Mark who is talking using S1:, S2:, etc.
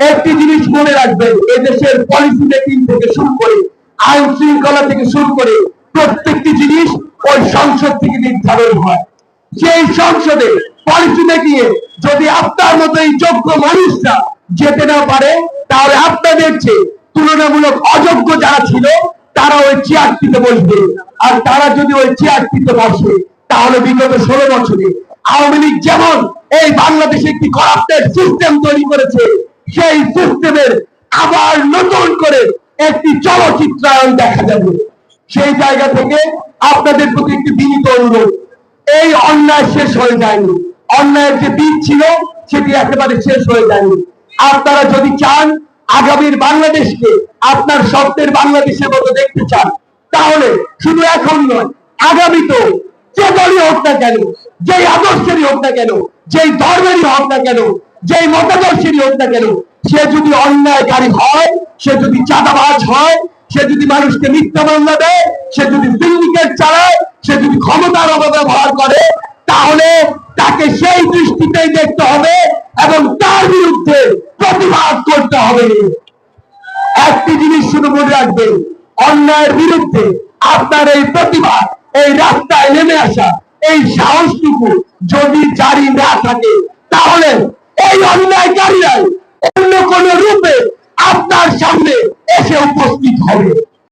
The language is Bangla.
S1: একটি জিনিস মনে রাখবেন এদেশের পলিসি মেকিং থেকে শুরু করে, আইন শৃঙ্খলা থেকে শুরু করে প্রত্যেকটি জিনিস ওই সংসদ থেকে নির্ধারণ হয়। সেই সংসদে পলিসি মেকিং এ যদি আপনার মতো এই যোগ্য মানুষরা যেতে না পারে, তাহলে আপনাদের চেয়ে তুলনামূলক অযোগ্য যারা ছিল, তারা ওই চেয়ারটিতে বসবে। আর তারা যদি ওই চেয়ারটিতে বসে, তাহলে বিগত ষোলো বছরে আওয়ামী লীগ যেমন এই বাংলাদেশে একটি করাপ্টেড সিস্টেম তৈরি করেছে সেই সিস্টেমের আবার নতুন করে একটি চলচ্চিত্রায়ন দেখা যাবে। সেই জায়গা থেকে আপনাদের প্রতি একটি বিনীত অনুরোধ, এই অন্যায় শেষ হয়ে যায়নি। অন্যায়ের যে বীজ ছিল, সেটি একেবারে শেষ হয়ে যায়নি। আপনারা যদি চান আগামীর বাংলাদেশকে, আপনার স্বপ্নের বাংলাদেশের মতো দেখতে চান, তাহলে শুধু এখন নয়, আগামী তো যে দলই হোক না কেন, যেই আদর্শেরই হোক না কেন, যেই ধর্মেরই হোক না কেন, যেই মতাদর্শেরই হোক না কেন সে যদি অন্যায়কারী হয়, সে যদি চাঁদাবাজ হয়, সে যদি মানুষকে মিথ্যা মামলা দেয়, সে যদি সিন্ডিকেট চালায়, সে যদি ক্ষমতার অপব্যবহার করে, তাহলে তাকে সেই দৃষ্টিতেই দেখতে হবে এবং তার বিরুদ্ধে প্রতিবাদ করতে হবে। একটি জিনিস শুধু মনে রাখবেন, অন্যায়ের বিরুদ্ধে আপনার এই প্রতিবাদ, এই রাস্তায় নেমে আসা, এই সাহসটুকু যদি জারি না থাকে, তাহলে এই অন্যায়কারীরাই উপস্থিত হবে।